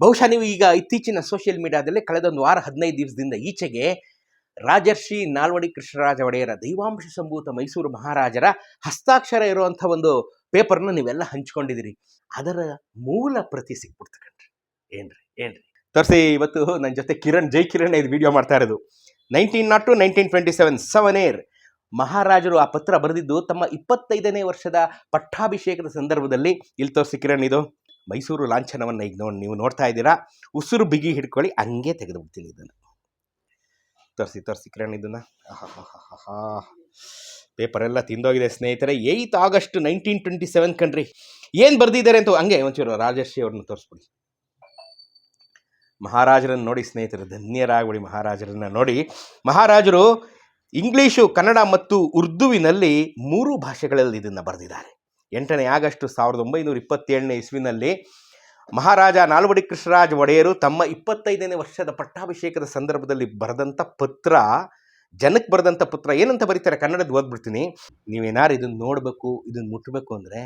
ಬಹುಶಃ ನೀವು ಈಗ ಇತ್ತೀಚಿನ ಸೋಷಿಯಲ್ ಮೀಡಿಯಾದಲ್ಲಿ ಕಳೆದ ಒಂದು ವಾರ ಹದಿನೈದು ದಿವಸದಿಂದ ಈಚೆಗೆ ರಾಜರ್ಷಿ ನಾಲ್ವಡಿ ಕೃಷ್ಣರಾಜ ಒಡೆಯರ ದೈವಾಂಶ ಸಂಭೂತ ಮೈಸೂರು ಮಹಾರಾಜರ ಹಸ್ತಾಕ್ಷರ ಇರುವಂಥ ಒಂದು ಪೇಪರ್ನ ನೀವೆಲ್ಲ ಹಂಚ್ಕೊಂಡಿದ್ದೀರಿ. ಅದರ ಮೂಲ ಪ್ರತಿ ಸಿಕ್ಬಿಡ್ತು ಕಣ್ರಿ. ಏನ್ರಿ ಏನ್ರಿ? ತೋರಿಸಿ ಇವತ್ತು ನನ್ನ ಜೊತೆ ಕಿರಣ್, ಜೈ ಕಿರಣ್ ಇದು ವಿಡಿಯೋ ಮಾಡ್ತಾ ಇರೋದು. Nineteen not two nineteen twenty seven year ಮಹಾರಾಜರು ಆ ಪತ್ರ ಬರೆದಿದ್ದು ತಮ್ಮ ಇಪ್ಪತ್ತೈದನೇ ವರ್ಷದ ಪಟ್ಟಾಭಿಷೇಕದ ಸಂದರ್ಭದಲ್ಲಿ. ಇಲ್ಲಿ ತೋರಿಸಿ ಕಿರಣ್ ಇದು. ಮೈಸೂರು ಲಾಂಛನವನ್ನು ಈಗ ನೋಡಿ ನೀವು ನೋಡ್ತಾ ಇದ್ದೀರಾ, ಉಸಿರು ಬಿಗಿ ಹಿಡ್ಕೊಳ್ಳಿ, ಹಂಗೆ ತೆಗೆದು ಬಿಡ್ತೀನಿ ಇದನ್ನು. ತರಿಸಿ, ತೋರಿಸಿ ಕಿರಣ್ ಇದನ್ನು. ಪೇಪರ್ ಎಲ್ಲ ತಿಂದೋಗಿದೆ ಸ್ನೇಹಿತರೆ, eighth August nineteen twenty seven ಕಣ್ರಿ. ಏನು ಬರೆದಿದ್ದಾರೆ ಅಂತ ಹಂಗೆ ಒಂಚೂರು ರಾಜಶ್ರೀ ಅವ್ರನ್ನ ತೋರಿಸ್ಬಿಡಿ. ಮಹಾರಾಜರನ್ನು ನೋಡಿ ಸ್ನೇಹಿತರು, ಧನ್ಯರಾಗ್ಬಿಡಿ ಮಹಾರಾಜರನ್ನು ನೋಡಿ. ಮಹಾರಾಜರು ಇಂಗ್ಲೀಷು, ಕನ್ನಡ ಮತ್ತು ಉರ್ದುವಿನಲ್ಲಿ ಮೂರು ಭಾಷೆಗಳಲ್ಲಿ ಇದನ್ನು ಬರೆದಿದ್ದಾರೆ. ಎಂಟನೇ ಆಗಸ್ಟ್ ಸಾವಿರದ ಒಂಬೈನೂರ ಇಪ್ಪತ್ತೇಳನೇ ಇಸ್ವಿನಲ್ಲಿ ಮಹಾರಾಜ ನಾಲ್ವಡಿ ಕೃಷ್ಣರಾಜ ಒಡೆಯರು ತಮ್ಮ ಇಪ್ಪತ್ತೈದನೇ ವರ್ಷದ ಪಟ್ಟಾಭಿಷೇಕದ ಸಂದರ್ಭದಲ್ಲಿ ಬರೆದಂಥ ಪತ್ರ, ಜನಕ್ಕೆ ಬರೆದಂಥ ಪತ್ರ ಏನಂತ ಬರೀತಾರೆ? ಕನ್ನಡದ ಓದ್ಬಿಡ್ತೀನಿ. ನೀವೇನಾರು ಇದನ್ನು ನೋಡಬೇಕು, ಇದನ್ನು ಮುಟ್ಟಬೇಕು ಅಂದರೆ